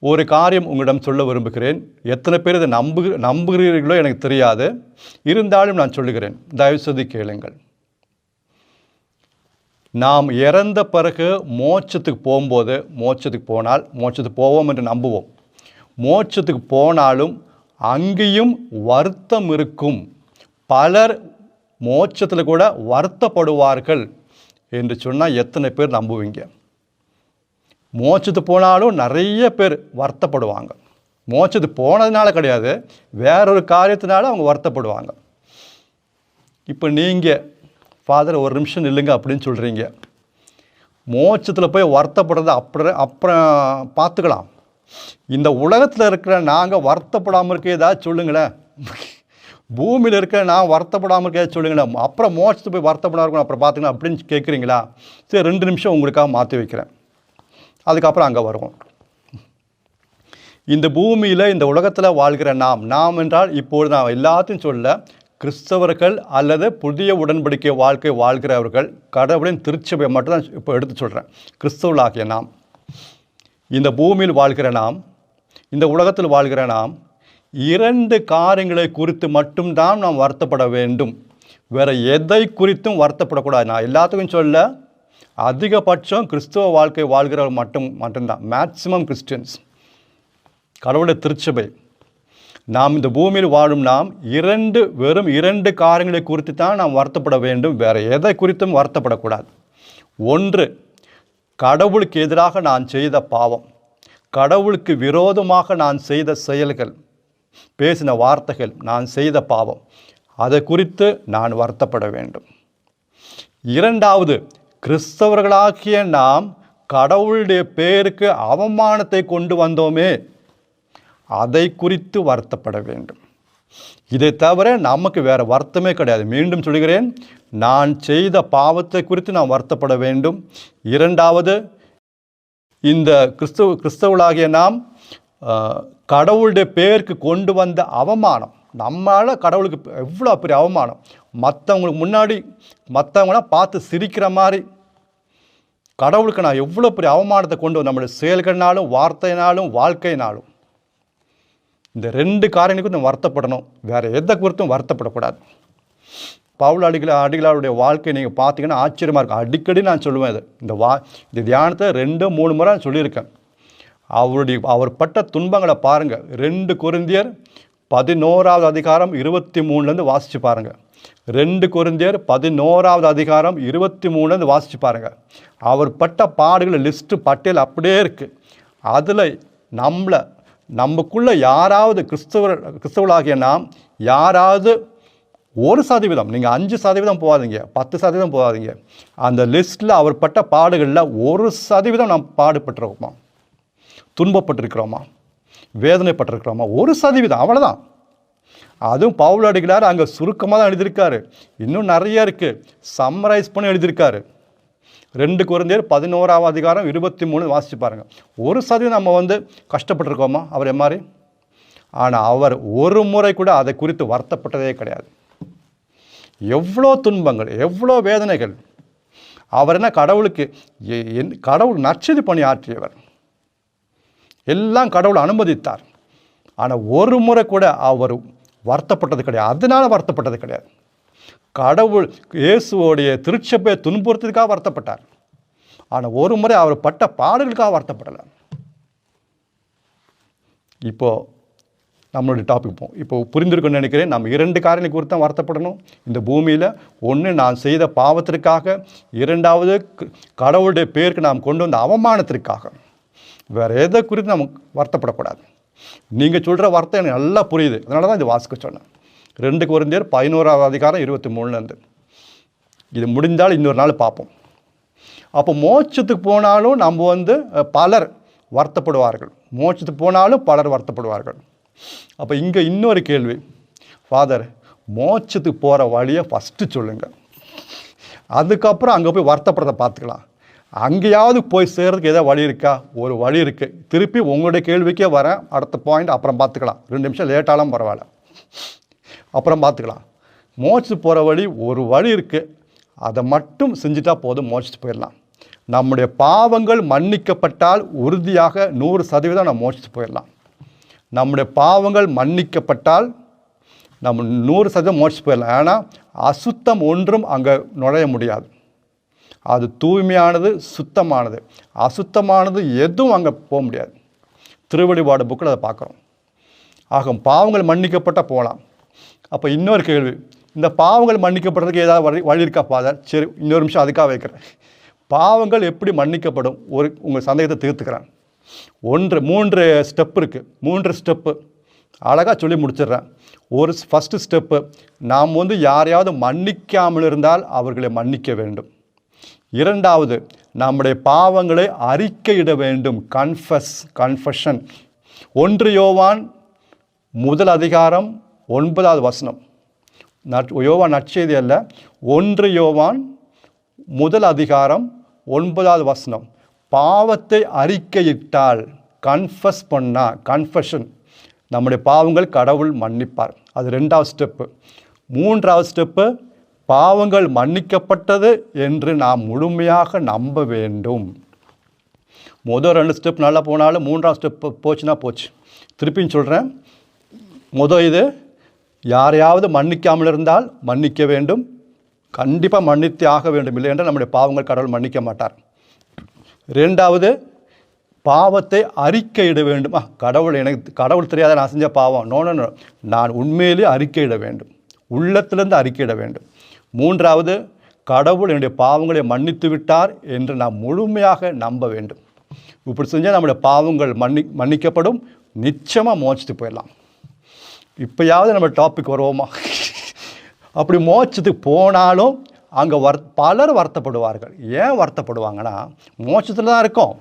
ஒரு காரியம் உங்களிடம் சொல்ல விரும்புகிறேன். எத்தனை பேர் இதை நம்பு நம்புகிறீர்களோ எனக்கு தெரியாது. இருந்தாலும் நான் சொல்லுகிறேன். தயவுசெய்து கேளுங்கள். நாம் இறந்த பிறகு மோட்சத்துக்கு போகும்போது மோட்சத்துக்கு போனால் மோட்சத்துக்கு போவோம் என்று நம்புவோம். மோட்சத்துக்கு போனாலும் அங்கேயும் வருத்தம் இருக்கும். பலர் மோட்சத்தில் கூட வருத்தப்படுவார்கள் என்று சொன்னால் எத்தனை பேர் நம்புவீங்க? மோச்சத்து போனாலும் நிறைய பேர் வருத்தப்படுவாங்க. மோச்சத்து போனதுனால கிடையாது வேறொரு காரியத்தினால அவங்க வருத்தப்படுவாங்க. இப்போ நீங்கள் ஃபாதர் ஒரு நிமிஷம் நில்லுங்க அப்படின்னு சொல்கிறீங்க மோட்சத்தில் போய் வருத்தப்படுறது அப்புறம் அப்புறம் பார்த்துக்கலாம். இந்த உலகத்தில் இருக்கிற நாங்கள் வருத்தப்படாமல் இருக்க ஏதாவது சொல்லுங்களேன். பூமியில் இருக்கிற நான் வருத்தப்படாமல் இருக்க ஏதாவது சொல்லுங்களேன். அப்புறம் மோட்சத்தை போய் வருத்தப்படாமல் இருக்கணும் அப்புறம் பார்த்துக்கலாம் அப்படின்னு கேட்குறீங்களா சரி ரெண்டு நிமிஷம் உங்களுக்காக மாற்றி வைக்கிறேன். அதுக்கப்புறம் அங்கே வருவோம். இந்த பூமியில் இந்த உலகத்தில் வாழ்கிற நாம் நாம் என்றால் இப்போது நான் எல்லாத்தையும் சொல்ல கிறிஸ்தவர்கள் அல்லது புதிய உடன்படிக்கை வாழ்க்கை வாழ்கிறவர்கள் கடவுளின் திருச்சபையை மட்டும் தான் இப்போ எடுத்து சொல்கிறேன் கிறிஸ்தவர்களாகிய நாம் இந்த பூமியில் வாழ்கிற நாம் இந்த உலகத்தில் வாழ்கிற நாம் இரண்டு காரியங்களை குறித்து மட்டும்தான் நாம் வருத்தப்பட வேண்டும். வேறு எதை குறித்தும் வருத்தப்படக்கூடாது. நான் எல்லாத்துக்கும் சொல்ல அதிகபட்சம் கிறிஸ்துவ வாழ்க்கை வாழ்கிறவர்கள் மட்டும் மட்டும்தான். மேக்சிமம் கிறிஸ்டியன்ஸ் கடவுளுடைய திருச்சபை. நாம் இந்த பூமியில் வாழும் நாம் இரண்டு வெறும் இரண்டு காரியங்களை குறித்து தான் நாம் வருத்தப்பட வேண்டும். வேறு எதை குறித்தும் வருத்தப்படக்கூடாது. ஒன்று கடவுளுக்கு எதிராக நான் செய்த பாவம். கடவுளுக்கு விரோதமாக நான் செய்த செயல்கள். பேசின வார்த்தைகள். நான் செய்த பாவம். அதை குறித்து நான் வருத்தப்பட வேண்டும். இரண்டாவது கிறிஸ்தவர்களாகிய நாம் கடவுளுடைய பேருக்கு அவமானத்தை கொண்டு வந்தோமே. அதை குறித்து வருத்தப்பட வேண்டும். இதை தவிர நமக்கு வேறு வருத்தமே கிடையாது. மீண்டும் சொல்கிறேன் நான் செய்த பாவத்தை குறித்து நாம் வருத்தப்பட வேண்டும். இரண்டாவது இந்த கிறிஸ்தவ கிறிஸ்தவர்களாகிய நாம் கடவுளுடைய பேருக்கு கொண்டு வந்த அவமானம் நம்மளால் கடவுளுக்கு எவ்வளோ பெரிய அவமானம். மற்றவங்களுக்கு முன்னாடி மற்றவங்களாம் பார்த்து சிரிக்கிற மாதிரி கடவுளுக்கு நான் எவ்வளோ பெரிய அவமானத்தை கொண்டு வந்து நம்மளுடைய செயல்கள்னாலும் வார்த்தையினாலும் வாழ்க்கையினாலும். இந்த ரெண்டு காரியங்களுக்கும் நம்ம வருத்தப்படணும். வேறு எதை குறித்தும் வருத்தப்படக்கூடாது. பவுல் அடிகள அடிகளாருடைய வாழ்க்கை நீங்கள் பார்த்தீங்கன்னா ஆச்சரியமாக இருக்கும். அடிக்கடி நான் சொல்லுவேன் இது. இந்த வா இந்த தியானத்தை ரெண்டு மூணு முறை நான் சொல்லியிருக்கேன். அவருடைய அவர் பட்ட துன்பங்களை பாருங்கள் ரெண்டு குருந்தியர் பதினோராவது அதிகாரம் இருபத்தி மூணுலேருந்து வாசித்து பாருங்கள் ரெண்டு குருந்தியர் பதினோராவது அதிகாரம் இருபத்தி மூணுலேருந்து வாசித்து பாருங்கள் அவர் பட்ட பாடுகள் லிஸ்ட்டு பட்டியல் அப்படியே இருக்குது அதில் நம்மளை நமக்குள்ளே யாராவது கிறிஸ்தவர் கிறிஸ்தவர்களாகிய நாம் யாராவது ஒரு சதவீதம் நீங்கள் அஞ்சு சதவீதம் போகாதீங்க பத்து சதவீதம் போகாதீங்க. அந்த லிஸ்ட்டில் அவர் பட்ட பாடுகளில் ஒரு சதவீதம் நாம் பாடுபட்டிருக்கோமா? துன்பப்பட்டிருக்கிறோமா? வேதனைப்பட்டிருக்கிறோமா? ஒரு சதவீதம். அவ்வளோதான் அதுவும் பவுல் அடிக்கிறார் அங்கே சுருக்கமாக தான் எழுதியிருக்காரு. இன்னும் நிறைய இருக்குது சம்மரைஸ் பண்ணி எழுதியிருக்காரு. ரெண்டு குழந்தையர் பதினோராவது அதிகாரம் இருபத்தி மூணு வாசிச்சு பாருங்கள் ஒரு சதவீதம் நம்ம வந்து கஷ்டப்பட்டிருக்கோமா? அவர் மாதிரி ஆனால் அவர் ஒரு முறை கூட அதை குறித்து வருத்தப்பட்டதே கிடையாது. எவ்வளோ துன்பங்கள் எவ்வளோ வேதனைகள். அவர் என்ன கடவுளுக்கு எ- என்- கடவுள் நச்சது பணி ஆற்றியவர். எல்லாம் கடவுள் அனுமதித்தார். ஆனால் ஒரு முறை கூட அவர் வருத்தப்பட்டது கிடையாது. அதனால் வருத்தப்பட்டது கிடையாது. கடவுள் இயேசுவோடைய திருச்சபையை துன்புறுத்ததுக்காக வருத்தப்பட்டார். ஆனால் ஒரு முறை அவர் பட்ட பாடல்களுக்காக வருத்தப்படலை. இப்போது நம்மளுடைய டாபிக் போம் இப்போ புரிந்திருக்குன்னு நினைக்கிறேன். நம்ம இரண்டு காரியங்களை குறித்து தான் வருத்தப்படணும். இந்த பூமியில் ஒன்று நான் செய்த பாவத்திற்காக இரண்டாவது கடவுளுடைய பேருக்கு நாம் கொண்டு வந்த அவமானத்திற்காக. வேறு எதை குறித்து நம்ம வருத்தப்படக்கூடாது. நீங்கள் சொல்கிற வார்த்தை எனக்கு நல்லா புரியுது. அதனால தான் இது வாசிக்க சொன்னேன். ரெண்டு குறைந்தர் பதினோராவது அதிகாரம் இருபத்தி மூணுலேருந்து இது முடிந்தால் இன்னொரு நாள் பார்ப்போம். அப்போ மோட்சத்துக்கு போனாலும் நம்ம வந்து பலர் வருத்தப்படுவார்கள். மோட்சத்துக்கு போனாலும் பலர் வருத்தப்படுவார்கள். அப்போ இங்கே இன்னொரு கேள்வி. ஃபாதர் மோட்சத்துக்கு போகிற வழியை ஃபஸ்ட்டு சொல்லுங்கள் அதுக்கப்புறம் அங்கே போய் வருத்தப்படுறத பார்த்துக்கலாம். அங்கேயாவது போய் சேர்றதுக்கு ஏதாவது வழி இருக்கா? ஒரு வழி இருக்குது திருப்பி உங்களுடைய கேள்விக்கே வரேன். அடுத்த பாயிண்ட் அப்புறம் பார்த்துக்கலாம். ரெண்டு நிமிஷம் லேட்டாலும் பரவாயில்ல. அப்புறம் பார்த்துக்கலாம். மோச்சு போகிற வழி ஒரு வழி இருக்குது அதை மட்டும் செஞ்சுட்டா போதும் மோச்சிட்டு போயிடலாம். நம்முடைய பாவங்கள் மன்னிக்கப்பட்டால் உறுதியாக நூறு சதவீதம் நம்ம மோச்சிட்டு போயிடலாம். நம்முடைய பாவங்கள் மன்னிக்கப்பட்டால் நம்ம நூறு சதவீதம் மோச்சிட்டு போயிடலாம். ஏன்னா அசுத்தம் ஒன்றும் அங்கே நுழைய முடியாது. அது தூய்மையானது சுத்தமானது. அசுத்தமானது எதுவும் அங்கே போக முடியாது. திருவழிபாடு புக்கில் அதை பார்க்குறோம். ஆக பாவங்கள் மன்னிக்கப்பட்டால் போகலாம் அப்போ இன்னொரு கேள்வி. இந்த பாவங்கள் மன்னிக்கப்படுறதுக்கு ஏதாவது வழி வழி இருக்கா ஃபாதர் சரி இன்னொரு நிமிஷம் அதுக்காக வைக்கிறேன். பாவங்கள் எப்படி மன்னிக்கப்படும்? ஒரு உங்கள் சந்தேகத்தை தீர்த்துக்கிறேன். ஒன்று மூன்று ஸ்டெப் இருக்குது மூன்று ஸ்டெப்பு அழகாக சொல்லி முடிச்சிடுறேன். ஒரு ஃபஸ்ட்டு ஸ்டெப்பு நாம் வந்து யாரையாவது மன்னிக்காமல் இருந்தால் அவர்களை மன்னிக்க வேண்டும். இரண்டாவது நம்முடைய பாவங்களை அறிக்கையிட வேண்டும். கன்ஃபஸ் கன்ஃபஷன் ஒன்று யோவான் முதல் அதிகாரம் ஒன்பதாவது வசனம். யோவான் நற்செய்தி அல்ல. ஒன்று யோவான் முதல் அதிகாரம் ஒன்பதாவது வசனம். பாவத்தை அறிக்கையிட்டால் கன்ஃபஸ் பண்ணால் கன்ஃபஷன் நம்முடைய பாவங்கள் கடவுள் மன்னிப்பார். அது ரெண்டாவது ஸ்டெப்பு மூன்றாவது ஸ்டெப்பு பாவங்கள் மன்னிக்கப்பட்டது என்று நாம் முழுமையாக நம்ப வேண்டும். முதல் ரெண்டு ஸ்டெப் நல்லா போனாலும் மூன்றாம் ஸ்டெப் போச்சுன்னா போச்சு. திருப்பியும் சொல்கிறேன் முதல் இது யாரையாவது மன்னிக்காமல் இருந்தால் மன்னிக்க வேண்டும். கண்டிப்பாக மன்னித்தே ஆக வேண்டும். இல்லை என்றால் நம்முடைய பாவங்கள் கடவுள் மன்னிக்க மாட்டார். ரெண்டாவது பாவத்தை அறிக்கையிட வேண்டும். கடவுள் எனக்கு கடவுள் தெரியாத நான் செஞ்ச பாவம். நோ நோ, நான் உண்மையிலே அறிக்கையிட வேண்டும். உள்ளத்திலேருந்து அறிக்கையிட வேண்டும். மூன்றாவது கடவுள் என்னுடைய பாவங்களை மன்னித்து விட்டார் என்று நாம் முழுமையாக நம்ப வேண்டும். இப்படி செஞ்சால் நம்முடைய பாவங்கள் மன்னி மன்னிக்கப்படும். நிச்சயமாக மோச்சத்துக்கு போயிடலாம். இப்போயாவது நம்ம டாபிக் வருவோமா? அப்படி மோட்சத்துக்கு போனாலும் அங்கே வர் பலர் வருத்தப்படுவார்கள். ஏன் வருத்தப்படுவாங்கன்னா மோட்சத்தில் தான் இருக்கோம்.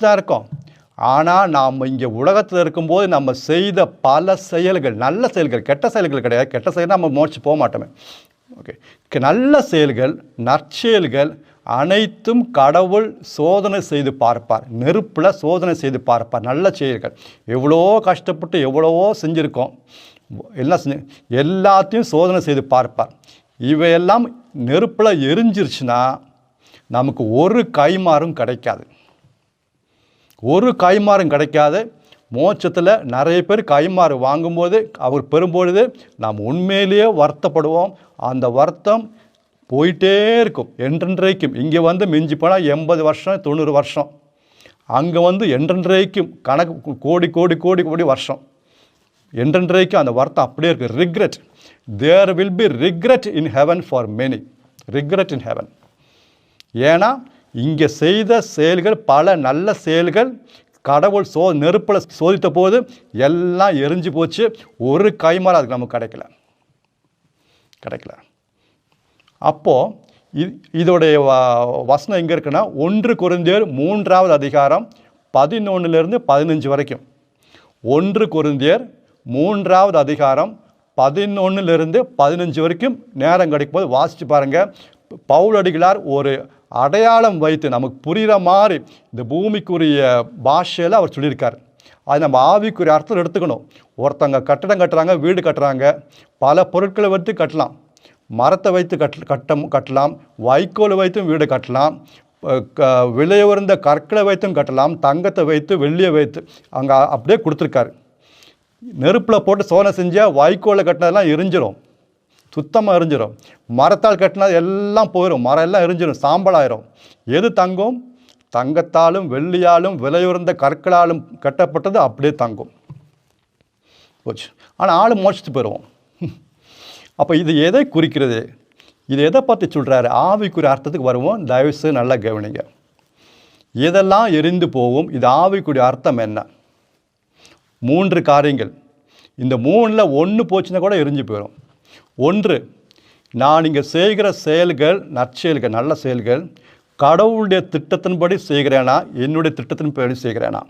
தான் இருக்கோம். ஆனால் நாம் இங்கே உலகத்தில் இருக்கும்போது நம்ம செய்த பல செயல்கள் நல்ல செயல்கள் கெட்ட செயல்கள் கிடையாது. கெட்ட செயல் நம்ம மோட்சம் போக மாட்டோமே. ஓகே க- நல்ல செயல்கள் நற்செயல்கள் அனைத்தும் கடவுள் சோதனை செய்து பார்ப்பார். நெருப்பில் சோதனை செய்து பார்ப்பார். நல்ல செயல்கள். எவ்வளோ கஷ்டப்பட்டு எவ்வளவோ செஞ்சுருக்கோம். எல்லாம் செஞ்சு எல்லாத்தையும் சோதனை செய்து பார்ப்பார். இவையெல்லாம் நெருப்பில் எரிஞ்சிருச்சுன்னா நமக்கு ஒரு கைமாறும் கிடைக்காது. ஒரு கைமாறும் கிடைக்காது. மோட்சத்தில் நிறைய பேர் கைமாறு வாங்கும்போது அவர் பெறும்பொழுது நாம் உண்மையிலேயே வருத்தப்படுவோம். அந்த வருத்தம் போயிட்டே இருக்கும். என்றென்றைக்கும். இங்கே வந்து மிஞ்சி போனால் எண்பது வருஷம் தொண்ணூறு வருஷம். அங்கே வந்து என்றென்றைக்கும் கணக்கு கோடி கோடி கோடி கோடி வருஷம். என்றென்றைக்கும் அந்த வருத்தம் அப்படியே இருக்குது regret there will be regret in heaven for many regret in heaven ஏன்னா இங்கே செய்த செயல்கள் பல நல்ல செயல்கள் கடவுள் சோ நெருப்பில் சோதித்த போது எல்லாம் எரிஞ்சு போச்சு. ஒரு கைமாறு அதுக்கு நமக்கு கிடைக்கல. கிடைக்கல. அப்போது இது இதோடைய வ- வசனம் எங்கே இருக்குன்னா ஒன்று குருந்தியர் மூன்றாவது அதிகாரம் பதினொன்றுலேருந்து பதினஞ்சு வரைக்கும். ஒன்று குருந்தியர் மூன்றாவது அதிகாரம் பதினொன்றுலேருந்து பதினஞ்சு வரைக்கும் நேரம் கிடைக்கும் போது வாசித்து பாருங்கள் பவுலடிகளார் ஒரு அடையாளம் வைத்து நமக்கு புரிகிற மாதிரி இந்த பூமிக்குரிய பாஷையில் அவர் சொல்லியிருக்கார். அது நம்ம ஆவிக்குரிய அர்த்தம் எடுத்துக்கணும். ஒருத்தங்க கட்டடம் கட்டுறாங்க வீடு கட்டுறாங்க. பல பொருட்களை வைத்து கட்டலாம். மரத்தை வைத்து கட் கட்டம் கட்டலாம். வைக்கோலை வைத்தும் வீடு கட்டலாம். க- விலை உயர்ந்த கற்களை வைத்தும் கட்டலாம். தங்கத்தை வைத்து வெள்ளியை வைத்து அங்கே அப்படியே கொடுத்துருக்காரு. நெருப்பில் போட்டு சோதனை செஞ்சால் வைக்கோலை கட்டினதெல்லாம் எரிஞ்சிடும் சுத்தமாக எரிஞ்சிடும் மரத்தால் கட்டினா எல்லாம் போயிடும் மரம் எல்லாம் எரிஞ்சிடும் சாம்பலாயிரும். எது தங்கும்? தங்கத்தாலும் வெள்ளியாலும் விலையுறந்த கற்களாலும் கட்டப்பட்டது அப்படியே தங்கும். போச்சு. ஆனால் ஆள் மோச்சிட்டு போயிடுவோம் அப்போ இது எதை குறிக்கிறது? இது எதை பற்றி சொல்கிறாரு ஆவிக்குரிய அர்த்தத்துக்கு வருவோம். தயவுசெய்து நல்லா கவனிங்க. இதெல்லாம் எரிந்து போகும். இது ஆவிக்குரிய அர்த்தம் என்ன? மூன்று காரியங்கள். இந்த மூணில் ஒன்று போச்சுன்னா கூட எரிஞ்சு போயிடும் ஒன்று நான் இங்கே செய்கிற செயல்கள் நற்செயல்கள் நல்ல செயல்கள் கடவுளுடைய திட்டத்தின்படி செய்கிறேனா என்னுடைய திட்டத்தின்படி செய்கிறேனா?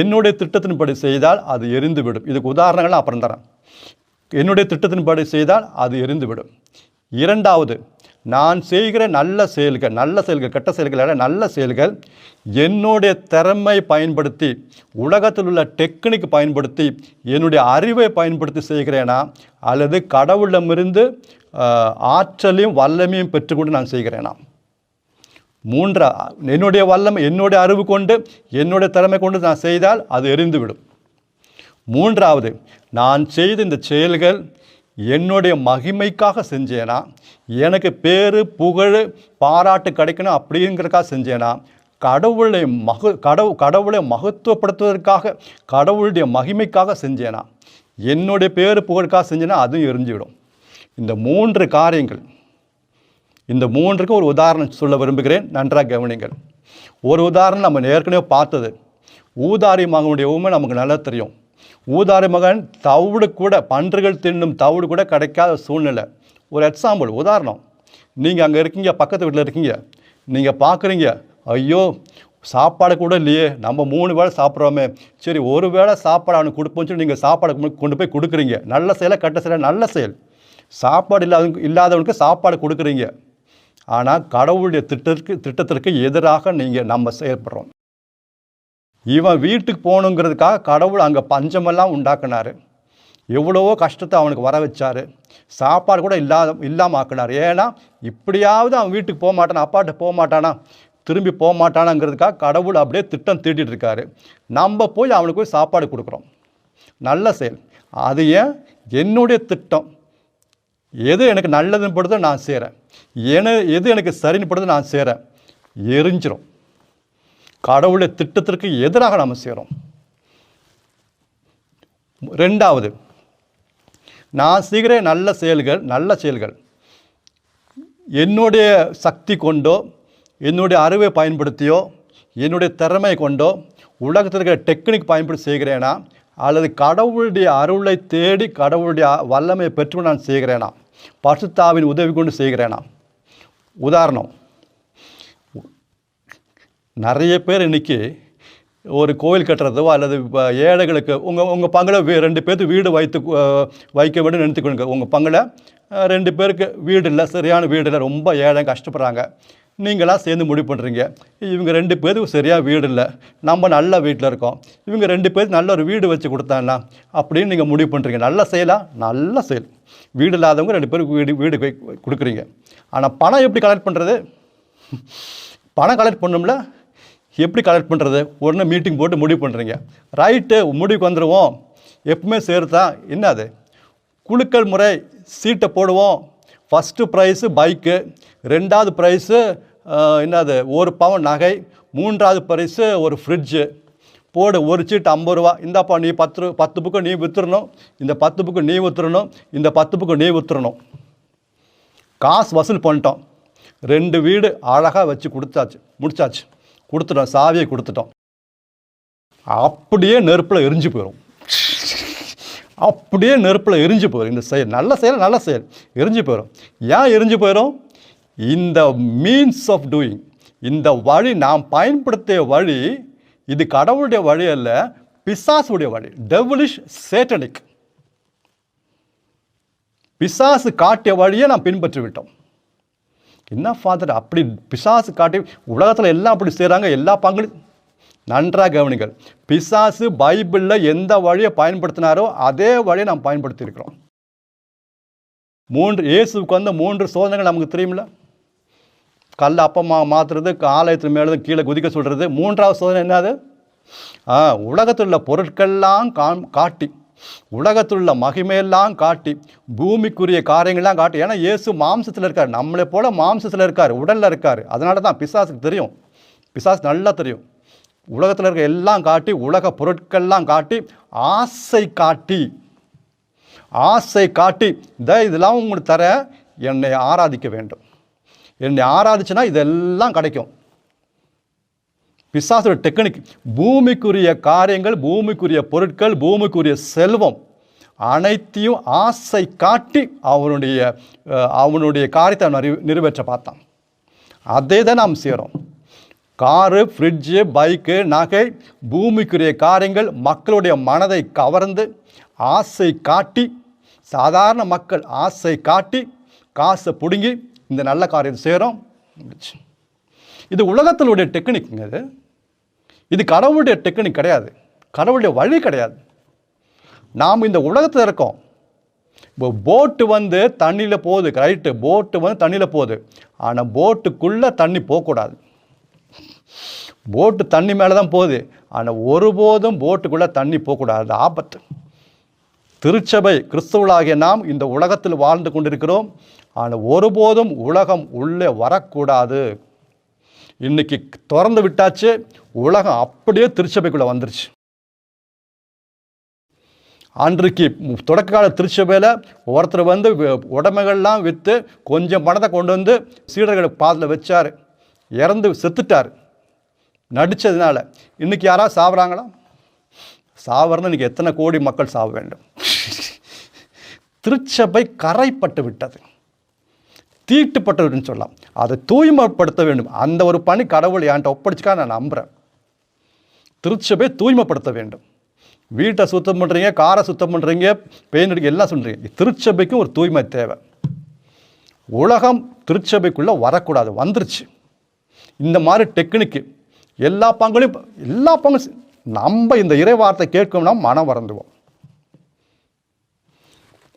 என்னுடைய திட்டத்தின்படி செய்தால் அது எரிந்து விடும் இதுக்கு உதாரணங்கள்லாம் அப்புறம் தரேன். என்னுடைய திட்டத்தின்படி செய்தால் அது எரிந்துவிடும். இரண்டாவது நான் செய்கிற நல்ல செயல்கள் நல்ல செயல்கள் கெட்ட செயல்கள் நல்ல செயல்கள் என்னுடைய திறமை பயன்படுத்தி உலகத்தில் உள்ள டெக்னிக் பயன்படுத்தி என்னுடைய அறிவை பயன்படுத்தி செய்கிறேனா அல்லது கடவுளிடமிருந்து ஆற்றலையும் வல்லமையும் பெற்றுக்கொண்டு நான் செய்கிறேனா? மூன்றா என்னுடைய வல்லமை என்னுடைய அறிவு கொண்டு என்னுடைய திறமை கொண்டு நான் செய்தால் அது எரிந்துவிடும். மூன்றாவது நான் செய்த இந்த செயல்கள் என்னுடைய மகிமைக்காக செஞ்சேனா? எனக்கு பேரு புகழ் பாராட்டு கிடைக்கணும் அப்படிங்கிறதுக்காக செஞ்சேனா? கடவுளை மகு கடவு கடவுளை மகத்துவப்படுத்துவதற்காக கடவுளுடைய மகிமைக்காக செஞ்சேனா? என்னுடைய பேர் புகழுக்காக செஞ்சேனா? அதுவும் எரிஞ்சுவிடும். இந்த மூன்று காரியங்கள் இந்த மூன்றுக்கு ஒரு உதாரணம் சொல்ல விரும்புகிறேன். நன்றாக கவனிங்கள் ஒரு உதாரணம் நம்ம ஏற்கனவே பார்த்தது. ஊதாரி மகனுடைய உண்மை நமக்கு நல்லா தெரியும். ஊதாரி மகன் தவிடு கூட பன்றுகள் தின்னும் தவிடு கூட கிடைக்காத சூழ்நிலை. ஒரு எக்ஸாம்பிள் உதாரணம். நீங்கள் அங்கே இருக்கீங்க பக்கத்து வீட்டில் இருக்கீங்க. நீங்கள் பார்க்குறீங்க ஐயோ சாப்பாடு கூட இல்லையே நம்ம மூணு வேளை சாப்பிட்றோமே. சரி ஒரு வேளை சாப்பாடு அவனுக்கு கொடுப்போம்னு சொல்லி நீங்கள் சாப்பாடு கொண்டு- போய் கொடுக்குறீங்க. நல்ல செயலை கட்ட செயலை நல்ல செயல். சாப்பாடு இல்லாத இல்லாதவனுக்கு சாப்பாடு கொடுக்குறீங்க. ஆனால் கடவுளுடைய திட்டத்திற்கு திட்டத்திற்கு எதிராக நீங்கள் நம்ம செயல்படுறோம். இவன் வீட்டுக்கு போகணுங்கிறதுக்காக கடவுள் அங்கே பஞ்சமெல்லாம் உண்டாக்குனார். எவ்வளவோ கஷ்டத்தை அவனுக்கு வர வச்சார். சாப்பாடு கூட இல்லாத இல்லாமல் ஆக்கினார். ஏன்னா இப்படியாவது அவன் வீட்டுக்கு போக மாட்டானா அப்பாட்ட போக மாட்டானா திரும்பி போக மாட்டானாங்கிறதுக்காக கடவுள் அப்படியே திட்டம் தீட்டிட்டு இருக்காரு. நம்ம போய் அவனுக்கு போய் சாப்பாடு கொடுக்குறோம். நல்ல செயல். அது ஏன்? என்னுடைய திட்டம். எது எனக்கு நல்லதுன்னு படுதோ நான் செய்கிறேன் என எது எனக்கு சரின்னு படுதோ நான் செய்கிறேன் எரிஞ்சிரும். கடவுளுடைய திட்டத்திற்கு எதிராக நாம் செய்கிறோம் ரெண்டாவது நான் செய்கிற நல்ல செயல்கள் நல்ல செயல்கள் என்னுடைய சக்தி கொண்டோ என்னுடைய அறிவை பயன்படுத்தியோ என்னுடைய திறமை கொண்டோ உலகத்தில் இருக்கிற டெக்னிக் பயன்படுத்தி செய்கிறேனா அல்லது கடவுளுடைய அருளை தேடி கடவுளுடைய வல்லமையை பெற்று நான் செய்கிறேனா பசுத்தாவின் உதவி கொண்டு செய்கிறேனா? உதாரணம் நிறைய பேர் இன்றைக்கி ஒரு கோவில் கட்டுறதோ அல்லது இப்போ ஏழைகளுக்கு உங்கள் உங்கள் பங்கில் ரெண்டு பேர்த்து வீடு வைத்து வைக்க வேண்டும் நினைத்துக்கொள்ளுங்க உங்கள் பங்கில் ரெண்டு பேருக்கு வீடு இல்லை சரியான வீடு இல்லை ரொம்ப ஏழை கஷ்டப்படுறாங்க. நீங்களாம் சேர்ந்து முடிவு பண்ணுறீங்க இவங்க ரெண்டு பேருக்கு சரியாக வீடு இல்லை. நம்ம நல்ல வீட்டில் இருக்கோம். இவங்க ரெண்டு பேருக்கு நல்ல ஒரு வீடு வச்சு கொடுத்தாங்கன்னா அப்படின்னு நீங்கள் முடிவு பண்ணுறீங்க நல்ல செயலா? நல்ல செயல். வீடு இல்லாதவங்க ரெண்டு பேருக்கு வீடு வீடு வை- கொடுக்குறீங்க. ஆனால் பணம் எப்படி கலெக்ட் பண்ணுறது பணம் கலெக்ட் பண்ணோம்ல? எப்படி கலெக்ட் பண்ணுறது உடனே மீட்டிங் போட்டு முடிவு பண்ணுறீங்க ரைட்டு முடிவுக்கு வந்துடுவோம் எப்பவுமே சேர்த்தா என்னது? குலுக்கல் முறை சீட்டை போடுவோம். ஃபஸ்ட்டு ப்ரைஸு பைக்கு ரெண்டாவது ப்ரைஸு என்னது? ஒரு பவுன் நகை மூன்றாவது ப்ரைஸு ஒரு ஃப்ரிட்ஜு போடு ஒரு சீட்டு ஐம்பது ரூபா. இந்தாப்பா நீ பத்து ரூ பத்து புக்கு நீ விற்றுறணும் இந்த பத்து புக்கு நீ விற்றுறணும் இந்த பத்து புக்கு நீ விற்றுறணும் காசு வசூல் பண்ணிட்டோம். ரெண்டு வீடு அழகாக வச்சு கொடுத்தாச்சு. முடிச்சாச்சு. கொடுத்துட்டோம் சாவியை கொடுத்துட்டோம். அப்படியே நெருப்பில் எரிஞ்சு போயிடும் அப்படியே நெருப்பில் எரிஞ்சு போயிடும் இந்த செயல் நல்ல செயல் நல்ல செயல். எரிஞ்சு போயிடும் ஏன் எரிஞ்சு போயிடும் இந்த மீன்ஸ் ஆஃப் டூயிங் இந்த வழி நாம் பயன்படுத்திய வழி இது கடவுளுடைய வழி அல்ல பிசாசுடைய வழி. டெவலிஷ் சேட்டனிக் பிசாசு காட்டிய வழியை நாம் பின்பற்றி விட்டோம் என்ன ஃபாதர் அப்படி பிசாசு காட்டி உலகத்தில் எல்லாம் அப்படி செய்கிறாங்க எல்லா பங்குலையும் நன்றாக கவனிங்கள். பிசாசு பைபிளில் எந்த வழியை பயன்படுத்தினாரோ அதே வழியை நாம் பயன்படுத்தியிருக்கிறோம். மூன்று இயேசுவுக்கு வந்த மூன்று சோதனைகள் நமக்கு தெரியுமில்ல? கல் அப்பமா மாற்றுறது ஆலயத்தில் மேலே கீழே குதிக்க சொல்கிறது மூன்றாவது சோதனை என்னது? ஆ உலகத்தில் உள்ள பொருட்கள்லாம் காட்டி உலகத்தில் உள்ள மகிமையெல்லாம் காட்டி பூமிக்குரிய காரியங்கள்லாம் காட்டி. ஏன்னா இயேசு மாம்சத்தில் இருக்கார். நம்மளை போல் மாம்சத்தில் இருக்கார். உடலில் இருக்கார். அதனால தான் பிசாசுக்கு தெரியும். பிசாஸ் நல்லா தெரியும். உலகத்தில் இருக்க எல்லாம் காட்டி உலக பொருட்கள்லாம் காட்டி ஆசை காட்டி ஆசை காட்டி இந்த இதெல்லாம் உங்களுக்கு தர என்னை ஆராதிக்க வேண்டும். என்னை ஆராதிச்சுன்னா இதெல்லாம் கிடைக்கும். பிசாசோட டெக்னிக் பூமிக்குரிய காரியங்கள் பூமிக்குரிய பொருட்கள் பூமிக்குரிய செல்வம் அனைத்தையும் ஆசை காட்டி அவனுடைய அவனுடைய காரியத்தை அவன் நிறைவேற்ற பார்த்தான். அதே தான் நாம் செய்கிறோம் காரு ஃப்ரிட்ஜு பைக்கு நகை பூமிக்குரிய காரியங்கள் மக்களுடைய மனதை கவர்ந்து ஆசை காட்டி சாதாரண மக்கள் ஆசை காட்டி காசை பிடுங்கி இந்த நல்ல காரியம் செய்கிறோம் இது உலகத்தினுடைய டெக்னிக்குங்க இது. இது கடவுளுடைய டெக்னிக் கிடையாது. கடவுளுடைய வழி கிடையாது. நாம் இந்த உலகத்தில் இருக்கோம். இப்போ போட்டு வந்து தண்ணியில் போகுது. ரைட்டு போட்டு வந்து தண்ணியில் போகுது. ஆனால் போட்டுக்குள்ளே தண்ணி போகக்கூடாது. போட்டு தண்ணி மேலே தான் போகுது. ஆனால் ஒருபோதும் போட்டுக்குள்ளே தண்ணி போகக்கூடாது. அது ஆபத்து. திருச்சபை கிறிஸ்துவளாகிய நாம் இந்த உலகத்தில் வாழ்ந்து கொண்டிருக்கிறோம். ஆனால் ஒருபோதும் உலகம் உள்ளே வரக்கூடாது. இன்றைக்கி திறந்து விட்டாச்சு. உலகம் அப்படியே திருச்சபைக்குள்ளே வந்துருச்சு. அன்றைக்கு தொடக்க கால திருச்சபையில் ஒருத்தர் வந்து உடமைகள்லாம் விற்று கொஞ்சம் பணத்தை கொண்டு வந்து சீடர்கள் பாதில் வச்சார். இறந்து செத்துட்டார். நடித்ததுனால இன்னைக்கு யாராவது சாவறாங்களா? சாவறன்னு இன்னைக்கு எத்தனை கோடி மக்கள் சாவ வேண்டும்? திருச்சபை கரைப்பட்டு விட்டது. தீட்டுப்பட்டதுன்னு சொல்லலாம். அதை தூய்மைப்படுத்த வேண்டும். அந்த ஒரு பணி கடவுள் என்கிட்ட ஒப்படைச்சிக்கா நான் நம்புகிறேன் திருச்சபை தூய்மைப்படுத்த வேண்டும். வீட்டை சுத்தம் பண்ணுறீங்க காரை சுத்தம் பண்ணுறீங்க பெயிண்ட் அடிக்க எல்லாம் சொல்கிறீங்க திருச்சபைக்கும் ஒரு தூய்மை தேவை. உலகம் திருச்சபைக்குள்ளே வரக்கூடாது வந்துருச்சு. இந்த மாதிரி டெக்னிக்கு எல்லா பங்குலையும் எல்லா பங்கும் நம்ம இந்த இறை வார்த்தை கேட்கணும்னா மனம் வரந்துவோம்.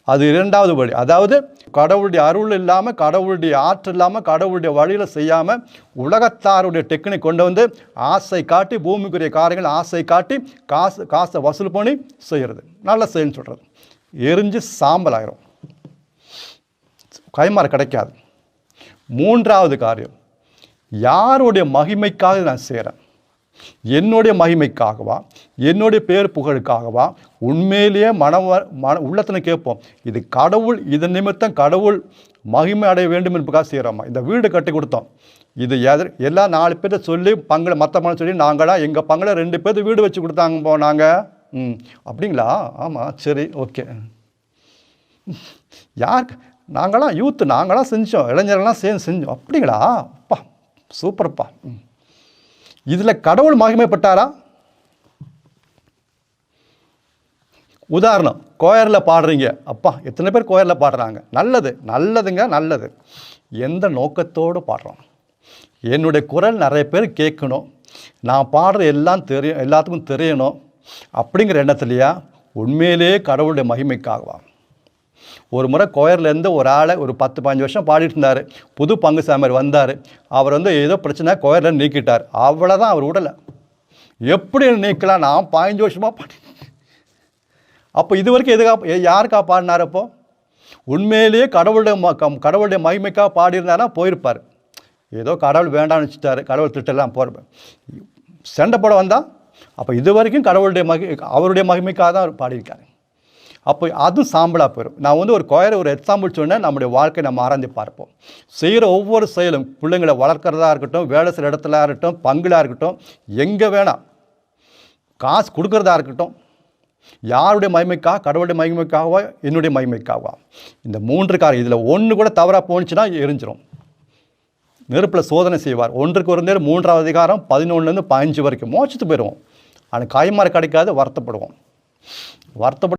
அது இரண்டாவது வழி அதாவது கடவுளுடைய அருள் இல்லாமல் கடவுளுடைய ஆற்றல் இல்லாமல் கடவுளுடைய வழியில் செய்யாமல் உலகத்தாருடைய டெக்னிக் கொண்டு வந்து ஆசை காட்டி பூமிக்குரிய காரியங்கள் ஆசை காட்டி காசு காசை வசூல் பண்ணி செய்கிறது நல்ல செயல்னு சொல்கிறது எரிஞ்சு சாம்பல் ஆகிரும் கைமாறு கிடைக்காது. மூன்றாவது காரியம். யாருடைய மகிமைக்காக நான் செய்கிறேன் என்னுடைய மகிமைக்காகவா? என்னுடைய பேர் புகழுக்காகவா? உண்மையிலேயே மனம் மன உள்ளத்தில் கேட்போம். இது கடவுள் இதன் நிமித்தம் கடவுள் மகிமை அடைய வேண்டும் என்பதுக்காக செய்கிறோமா இந்த வீடு கட்டி கொடுத்தோம். இது எதிர் எல்லா நாலு பேர்த்த சொல்லி பங்களை மற்ற பணம் சொல்லி நாங்களாம் எங்கள் பங்களை ரெண்டு பேர்த்து வீடு வச்சு கொடுத்தாங்க போனாங்க ம். அப்படிங்களா? ஆமாம் சரி ஓகே. யார் நாங்களாம் யூத்து நாங்களாம் செஞ்சோம். இளைஞர்கள்லாம் சேர்ந்து செஞ்சோம். அப்படிங்களா? அப்பா சூப்பர்ப்பா. ம். இதில் கடவுள் மகிமைப்பட்டாரா? உதாரணம் கோயரில் பாடுறீங்க. அப்பா எத்தனை பேர் கோயரில் பாடுறாங்க? நல்லது நல்லதுங்க நல்லது. எந்த நோக்கத்தோடு பாடுறோம்? என்னுடைய குரல் நிறைய பேர் கேட்கணும். நான் பாடுற எல்லாம் தெரியும் எல்லாத்துக்கும் தெரியணும். அப்படிங்கிற எண்ணத்துலையா? உண்மையிலேயே கடவுளுடைய மகிமைக்காகவா? ஒரு முறை கோயர்லேருந்து ஒரு ஆளை ஒரு பத்து பதினஞ்சு வருஷம் பாடிட்டு இருந்தார் புது பங்கு சாமியார் வந்தார். அவர் வந்து ஏதோ பிரச்சனை கோயரில் நீக்கிட்டார். அவ்வளோதான் அவர் விடலை எப்படி நீக்கலாம்? நான் பதினஞ்சு வருஷமாக பாடி அப்போ இது வரைக்கும் எதுக்காக யாருக்கா பாடினார் அப்போது உண்மையிலேயே கடவுளுடைய ம கம்- கடவுளுடைய மகிமைக்காக பாடியிருந்தாருன்னா போயிருப்பார். ஏதோ கடவுள் வேண்டாம்னு வச்சுட்டாரு கடவுள் திட்டெல்லாம் போகிற சண்டை போட வந்தால் அப்போ இது வரைக்கும் கடவுளுடைய மகி அவருடைய மகிமைக்காக தான் அவர் பாடியிருக்காரு. அப்போ அதுவும் சாம்பலாக போயிடும் நான் வந்து ஒரு கோயர் ஒரு எக்ஸாம்பிள் சொன்னேன் நம்முடைய வாழ்க்கை நம்ம ஆராய்ந்து பார்ப்போம். செய்கிற ஒவ்வொரு செயலும் பிள்ளைங்களை வளர்க்குறதா இருக்கட்டும் வேலை செய்கிற இடத்துல இருக்கட்டும் பங்குலாக இருக்கட்டும் எங்கே வேணாம் காசு கொடுக்குறதா இருக்கட்டும். யாருடைய மகிமைக்காக கடவுளுடைய மகிமைக்காகவா என்னுடைய மகிமைக்காகவா? இந்த மூன்று காரியம் இதில் ஒன்று கூட தவறாக போணுச்சுன்னா எரிஞ்சிடும் நெருப்பில் சோதனை செய்வார். ஒன்றுக்கு ஒரு நேரம் மூன்றாவது அதிகாரம் பதினொன்றுலேருந்து பதினஞ்சு வரைக்கும் மோச்சத்து போயிடுவோம். ஆனால் காய்மாறு கிடைக்காது வருத்தப்படுவோம். வருத்தப்பட